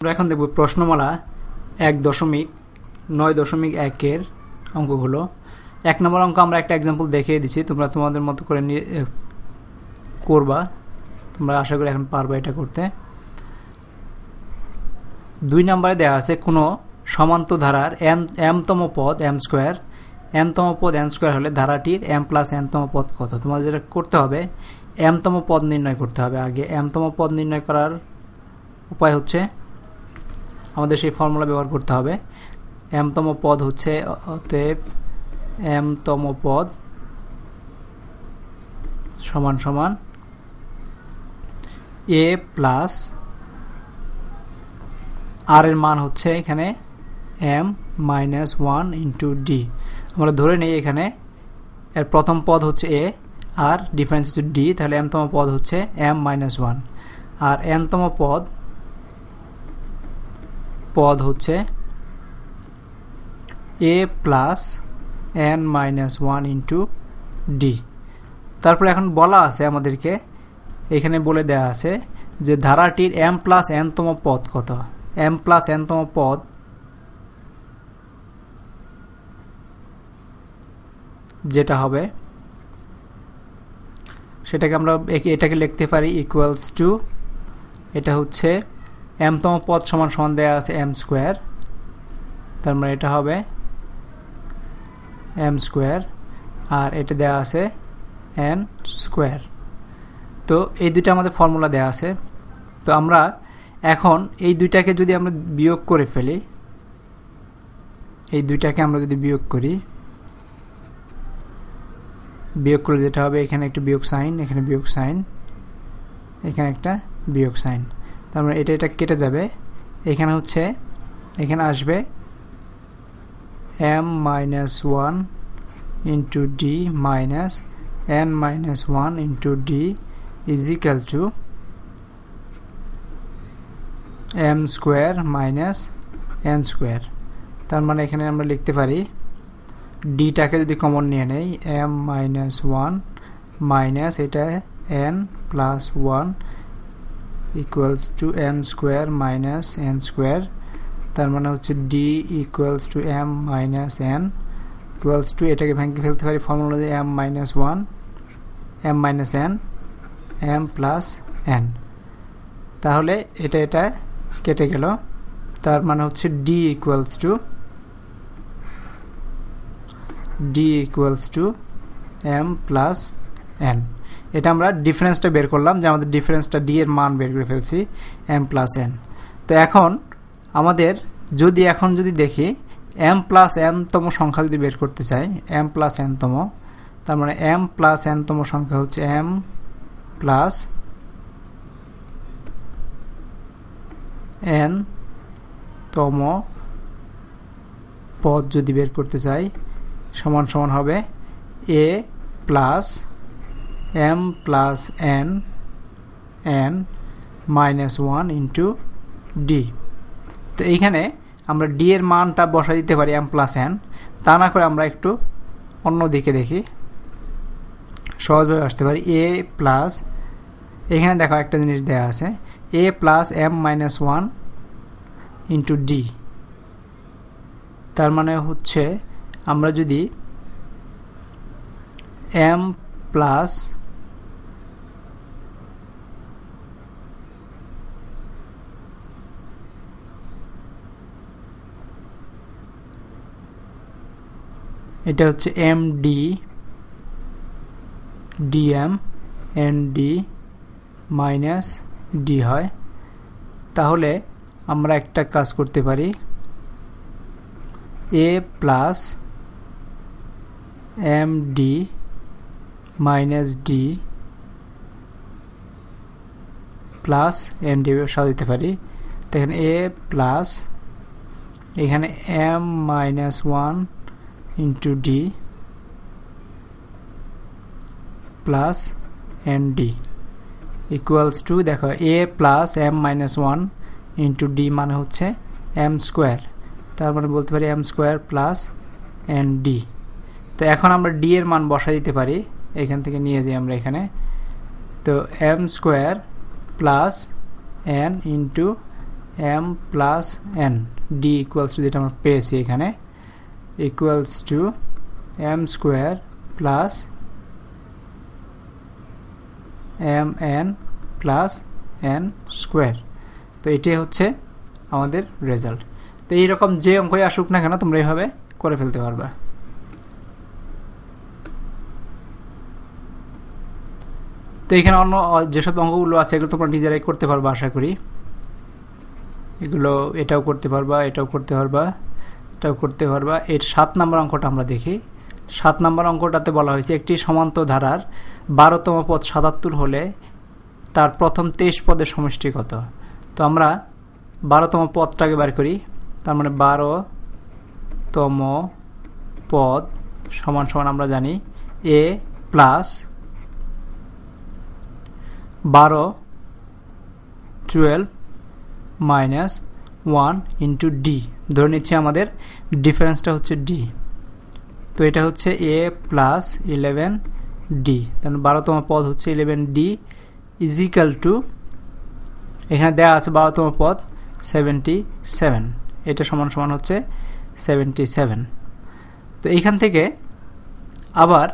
আমরা এখন দেখব প্রশ্নমালা এক দশমিক নয় দশমিক একের অঙ্কগুলো। এক নম্বর অঙ্ক আমরা একটা এক্সাম্পল দেখিয়ে দিচ্ছি, তোমরা তোমাদের মতো করে নিয়ে করবা। তোমরা আশা করি এখন পারবা এটা করতে। দুই নম্বরে দেওয়া আছে, কোনো সমান্ত ধারার এম এমতম পদ এম স্কোয়ার এমতম পদ এন স্কোয়ার হলে ধারাটির এম প্লাস এনতম পদ কত? তোমাদের যেটা করতে হবে এমতম পদ নির্ণয় করতে হবে। আগে এমতম পদ নির্ণয় করার উপায় হচ্ছে আমাদের সেই ফর্মুলা ব্যবহার করতে হবে। এমতম পদ হচ্ছে অতএব এমতম পদ সমান সমান এ প্লাস আর এর মান হচ্ছে এখানে m minus one into d আমরা ধরে নিই এখানে এর প্রথম পদ হচ্ছে এ আর ডিফারেন্স হচ্ছে ডি তাহলে এমতম পদ হচ্ছে এম মাইনাস ওয়ান আর এনতম পদ পদ হচ্ছে a plus n minus one into d তারপরে এখন বলা আছে আমাদেরকে, এখানে বলে দেওয়া আছে যে ধারাটির এম প্লাস এনতম পদ কত? এম প্লাস এনতম পদ যেটা হবে, সেটাকে আমরা এটাকে লিখতে পারি ইকুয়ালস টু এটা হচ্ছে এমতম পদ সমান সমান দেওয়া আছে এম স্কোয়ার তার মানে এটা হবে এম স্কোয়ার আর এটা দেওয়া আছে এন স্কোয়ার তো এই দুইটা আমাদের ফর্মুলা দেওয়া আছে। তো আমরা এখন এই দুইটাকে যদি আমরা বিয়োগ করে ফেলি, এই দুইটাকে আমরা যদি বিয়োগ করি, বিয়োগ করলে যেটা হবে, এখানে একটা বিয়োগ সাইন, এখানে বিয়োগ সাইন, এখানে একটা বিয়োগ সাইন। তার মানে এটা এটা কেটে যাবে। এখানে হচ্ছে, এখানে আসবে m minus one into d minus n minus one into d equal to m square minus n square তার মানে এখানে আমরা লিখতে পারি ডিটাকে যদি কমন নিয়ে নেই এম মাইনাস ওয়ান মাইনাস এটা n plus one equals to m square minus n square তার মানে হচ্ছে d equals to m minus n equals to এটাকে ভেঙে ফেলতে পারি ফর্মুলা অনুযায়ী m minus one m minus n m plus n তাহলে এটা এটা কেটে গেল, তার মানে হচ্ছে d equals to d equals to m plus n এটা আমরা ডিফারেন্সটা বের করলাম যে আমাদের ডিফারেন্সটা ডি এর মান বের করে ফেলছি এম প্লাস এন তো এখন আমাদের যদি এখন যদি দেখি এম প্লাস এনতম সংখ্যা যদি বের করতে চাই এম প্লাস এনতম তার মানে এম প্লাস এনতম সংখ্যা হচ্ছে এম প্লাস এন তম পদ যদি বের করতে চাই, সমান সমান হবে a plus m plus n n minus one into d তো এইখানে আমরা ডি এর মানটা বসা দিতে পারি এম প্লাস এন তা না করে আমরা একটু অন্য দিকে দেখি। সহজভাবে আসতে পারি। এ প্লাস এখানে দেখো একটা জিনিস দেওয়া আছে। A plus m minus one into d তার মানে হচ্ছে আমরা যদি এম প্লাস এটা হচ্ছে m d d m n d minus d হয়। তাহলে আমরা একটা কাজ করতে পারি। A plus m d minus d plus n d সাজাতে পারি। তো এখানে এ প্লাস এখানে m minus one into d plus n d equals to দেখো a plus m minus one into d মানে হচ্ছে এম স্কোয়ার তার মানে বলতে পারি m square plus n d তো এখন আমরা ডি এর মান বসাই দিতে পারি। এখান থেকে নিয়ে যাই আমরা এখানে। তো m square plus n into m plus n d equals to যেটা আমরা পেয়েছি এখানে। Equals to m square plus m n plus n square তো এটাই হচ্ছে আমাদের রেজাল্ট তো এইরকম যে অঙ্কই আসুক না কেন, তোমরা এইভাবে করে ফেলতে পারবে। তো এখানে অন্য যেসব অঙ্কগুলো আছে, এগুলো তোমরা নিজেরাই করতে পারবা, আশা করি। এগুলো এটাও করতে পারবা, এটাও করতে পারবা। এটাও করতে পারবা। এর সাত নম্বর অঙ্কটা আমরা দেখি। সাত নম্বর অঙ্কটাতে বলা হয়েছে, একটি সমান্ত ধারার বারোতম পদ সাতাত্তর হলে তার প্রথম তেইশ পদের সমষ্টি কত? তো আমরা বারোতম পদটাকে বার করি। তার মানে বারোতম পদ সমান সমান আমরা জানি এ প্লাস বারো twelve minus one into d. ধরে নিচ্ছি আমাদের ডিফারেন্সটা হচ্ছে ডি তো এটা হচ্ছে এ প্লাস ইলেভেন ডি তাহলে বারোতম পদ হচ্ছে ইলেভেন ডি ইজিক্যাল টু এখানে দেওয়া আছে বারোতম পদ সেভেন্টি সেভেন এটা সমান সমান হচ্ছে সেভেন্টি সেভেন তো এইখান থেকে আবার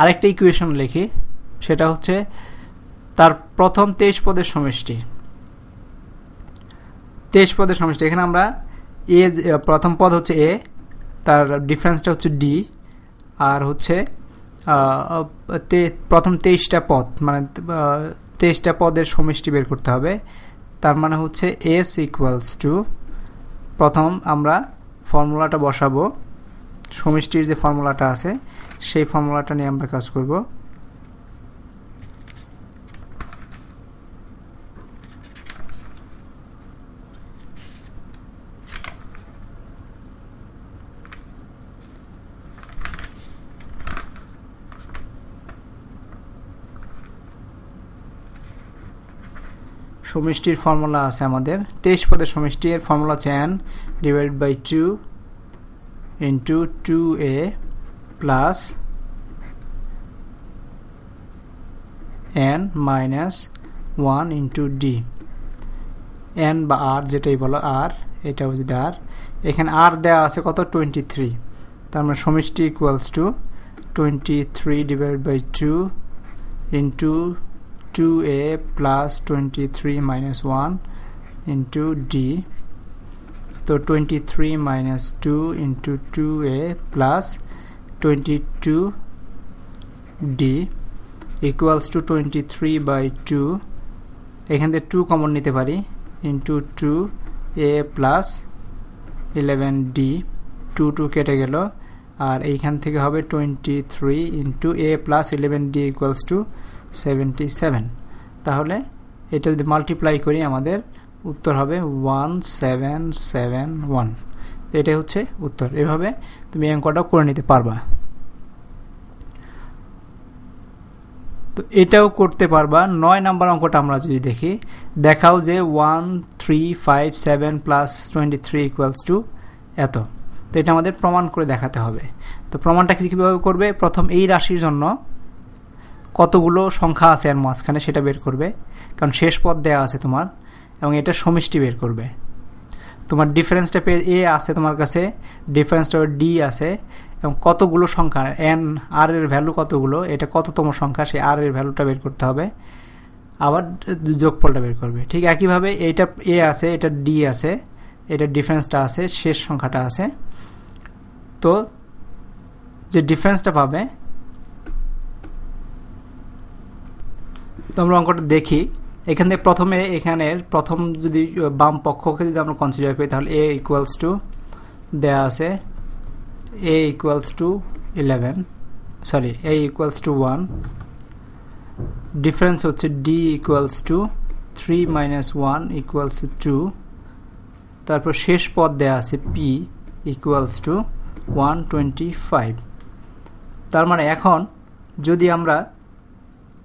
আরেকটা ইকুয়েশন লিখি, সেটা হচ্ছে তার প্রথম তেইশ পদের সমষ্টি। তেইশ পদের সমষ্টি, এখানে আমরা এ প্রথম পদ হচ্ছে এ তার ডিফারেন্সটা হচ্ছে ডি আর হচ্ছে প্রথম তেইশটা পদ মানে তেইশটা পদের সমষ্টি বের করতে হবে। তার মানে হচ্ছে এস ইকুয়ালস টু প্রথম আমরা ফর্মুলাটা বসাবো। সমষ্টির যে ফর্মুলাটা আছে, সেই ফর্মুলাটা নিয়ে আমরা কাজ করব। সমষ্টির ফর্মুলা আছে আমাদের। তেইশ পদের সমষ্টির ফর্মুলা হচ্ছে n divide by two into two a plus n minus one into d n বা আর যেটাই বলো আর এটা হচ্ছে আর এখানে আর দেওয়া আছে কত? টোয়েন্টি থ্রি তার মানে সমষ্টি equals to twenty three divide by two into 2a plus 23 minus 1 into d তো 23 minus 2 into 2a plus 22 d equals to 23 by 2 এখান থেকে 2 কমন নিতে পারি into 2 a plus 11 d 2 2 কেটে গেল আর এইখান থেকে হবে 23 into a plus 11 d equals to seventy seven তাহলে এটা যদি মাল্টিপ্লাই করি, আমাদের উত্তর হবে ওয়ান সেভেন সেভেন ওয়ান এটাই হচ্ছে উত্তর। এভাবে তুমি অঙ্কটাও করে নিতে পারবা। তো এটাও করতে পারবা। নয় নাম্বার অঙ্কটা আমরা যদি দেখি, দেখাও যে one three five seven plus twenty three equals to এত। তো এটা আমাদের প্রমাণ করে দেখাতে হবে। তো প্রমাণটা কীভাবে করবে? প্রথম এই রাশির জন্য কতগুলো সংখ্যা আছে এর মাঝখানে সেটা বের করবে। কারণ শেষ পদ দেওয়া আছে তোমার, এবং এটা সমষ্টি বের করবে। তোমার ডিফারেন্সটা পেয়ে এ আছে তোমার কাছে ডিফারেন্সটা ডি আছে, এবং কতগুলো সংখ্যা এন আর এর ভ্যালু কতগুলো, এটা কততম সংখ্যা, সেই আর এর ভ্যালুটা বের করতে হবে। আবার যোগফলটা বের করবে। ঠিক একইভাবে এইটা এ আছে, এটা ডি আছে, এটা ডিফারেন্সটা আছে, শেষ সংখ্যাটা আছে। তো যে ডিফারেন্সটা পাবে তো আমরা অঙ্কটা দেখি। এখান থেকে প্রথমে এখানের প্রথম যদি বাম পক্ষকে যদি আমরা কনসিডার করি, তাহলে এ ইকুয়ালস টু দেয়া আছে a equals to eleven sorry a equals to one difference হচ্ছে d equals to three minus one equals to two তারপর শেষ পদ দেয়া আছে p equals to one twenty five তার মানে এখন যদি আমরা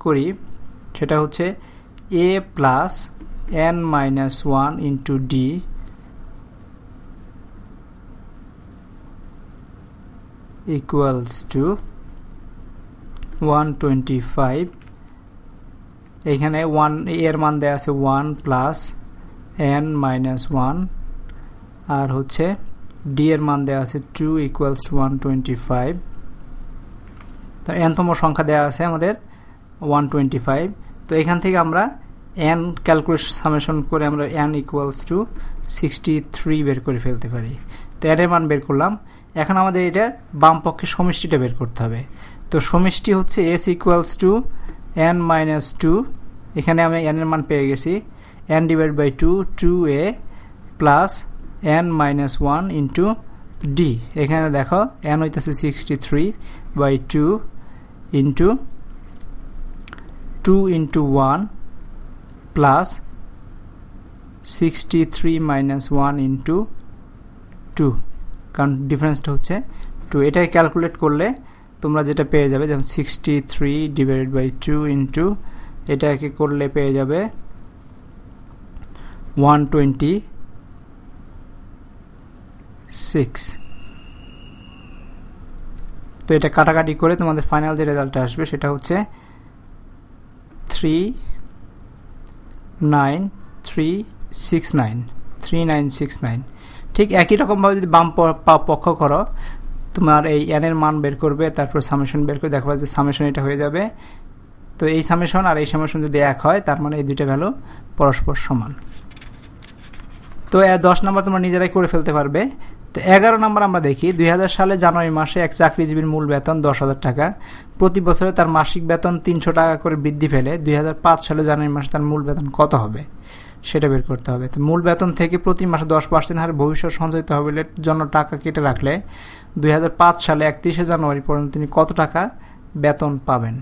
করি সেটা হচ্ছে a plus n minus one into d equals to one twenty five এখানে ওয়ানের মান দেওয়া আছে one plus n minus one আর হচ্ছে ডি এর মান দেওয়া আছে two equals to one twenty five তো এনতম সংখ্যা দেওয়া আছে আমাদের ওয়ান টোয়েন্টি ফাইভ তো এখান থেকে আমরা এন ক্যালকুলেশ সামেশন করে আমরা n equals to sixty three বের করে ফেলতে পারি। তো এর মান বের করলাম। এখন আমাদের এটা বাম পক্ষে সমষ্টিটা বের করতে হবে। তো সমষ্টি হচ্ছে s equals to n minus two এখানে আমি এর মান পেয়ে গেছি। N divide by two two a plus n minus one into d এখানে দেখো এন হইতেছে sixty three by two into two into one plus sixty three minus one into two কারণ ডিফারেন্সটা হচ্ছে টু এটাই ক্যালকুলেট করলে তোমরা যেটা পেয়ে যাবে, যেমন sixty three divided by two into এটাকে করলে পেয়ে যাবে ওয়ান টোয়েন্টি সিক্স তো এটা কাটাকাটি করে তোমাদের ফাইনাল যে রেজাল্টটা আসবে সেটা হচ্ছে three nine three six nine three nine six nine ঠিক একই রকমভাবে যদি বাম পক্ষ করো, তোমার এই এনের মান বের করবে, তারপর সামেশন বের করে দেখবা যে সামেশন এটা হয়ে যাবে। তো এই সামেশন আর এই সামেশন যদি এক হয়, তার মানে এই দুইটা ভ্যালু পরস্পর সমান। তো দশ নম্বর তোমরা নিজেরাই করে ফেলতে পারবে। তো এগারো নম্বর আমরা দেখি, দুই হাজার সালে জানুয়ারি মাসে এক চাকরিজীবীর মূল বেতন দশ হাজার টাকা। প্রতি বছরে তার মাসিক বেতন তিনশো টাকা করে বৃদ্ধি পেলে দুই হাজার পাঁচ সালে জানুয়ারি মাসে তার মূল বেতন কত হবে? সেটা বের করতে হবে। তো মূল বেতন থেকে প্রতি মাসে দশ পার্সেন্ট হারে ভবিষ্যৎ সঞ্চয় তহবিলের জন্য টাকা কেটে রাখলে দুই হাজার পাঁচ সালে একত্রিশে জানুয়ারি পর্যন্ত তিনি কত টাকা বেতন পাবেন?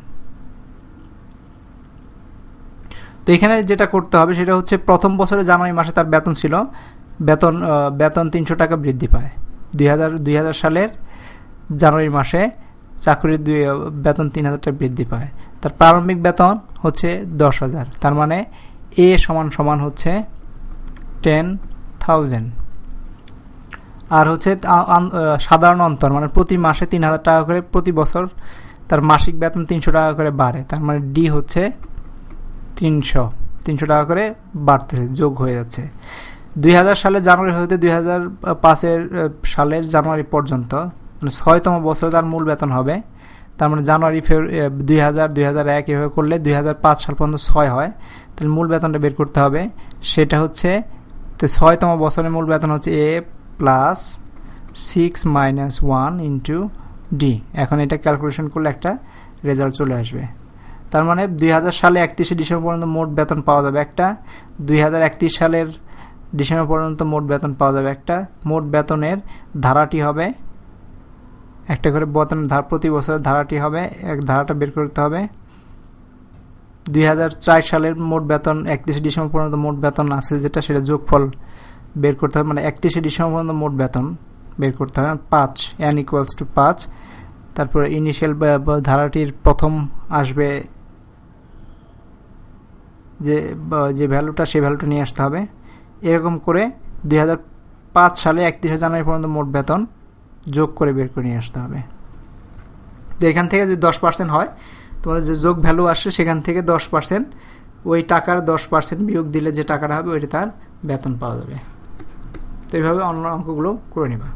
তো এখানে যেটা করতে হবে সেটা হচ্ছে প্রথম বছরে জানুয়ারি মাসে তার বেতন ছিল বেতন বেতন তিনশো টাকা বৃদ্ধি পায়। দুই হাজার সালের জানুয়ারি মাসে চাকরির দুই বেতন তিন হাজার টাকা বৃদ্ধি পায়। তার প্রারম্ভিক বেতন হচ্ছে দশ হাজার। তার মানে এ সমান সমান হচ্ছে টেন থাউজেন্ড। আর হচ্ছে সাধারণ অন্তর মানে প্রতি মাসে তিন হাজার টাকা করে প্রতি বছর তার মাসিক বেতন তিনশো টাকা করে বাড়ে। তার মানে ডি হচ্ছে তিনশো। তিনশো টাকা করে বাড়তেছে, যোগ হয়ে যাচ্ছে। দুই হাজার সালের জানুয়ারি হতে দুই হাজার পাঁচের সালের জানুয়ারি পর্যন্ত মানে ছয়তম বছরে তার মূল বেতন হবে। তার মানে জানুয়ারি ফেব্রুয়ারি দুই হাজার দুই হাজার এক এভাবে করলে দুই হাজার পাঁচ সাল পর্যন্ত ছয় হয়। তাহলে মূল বেতনটা বের করতে হবে। সেটা হচ্ছে, তো ছয়তম বছরের মূল বেতন হচ্ছে a plus six minus one into d. এখন এটা ক্যালকুলেশন করলে একটা রেজাল্ট চলে আসবে। তার মানে দুই হাজার সালে একত্রিশে ডিসেম্বর পর্যন্ত মোট বেতন পাওয়া যাবে একটা। দুই হাজার একত্রিশ সালের ডিসেম্বর পর্যন্ত মোট বেতন পাওয়া যাবে একটা। মোট বেতনের ধারাটি হবে, একটা করে বেতন ধার প্রতি বছরের ধারাটি হবে, এক ধারাটা বের করতে হবে। দুই হাজার চার সালের মোট বেতন একত্রিশে ডিসেম্বর পর্যন্ত মোট বেতন আছে যেটা, সেটা যোগফল বের করতে হবে মানে একত্রিশে ডিসেম্বর পর্যন্ত মোট বেতন বের করতে হবে, পাঁচ এন ইকুয়ালস টু পাঁচ। তারপর ইনিশিয়াল ধারাটির প্রথম আসবে যে যে ভ্যালুটা সেই ভ্যালুটা নিয়ে আসতে হবে। এরকম করে দুই হাজার পাঁচ সালে একত্রিশে জানুয়ারি পর্যন্ত মোট বেতন যোগ করে বের করে নিয়ে আসতে হবে। তো এখান থেকে যদি দশ পার্সেন্ট হয়, তোমাদের যে যোগ ভ্যালু আসে সেখান থেকে দশ পার্সেন্ট ওই টাকার দশ পার্সেন্ট বিয়োগ দিলে যে টাকাটা হবে, ওইটা তার বেতন পাওয়া যাবে। তো এইভাবে অন্য অঙ্কগুলো করে নেবা।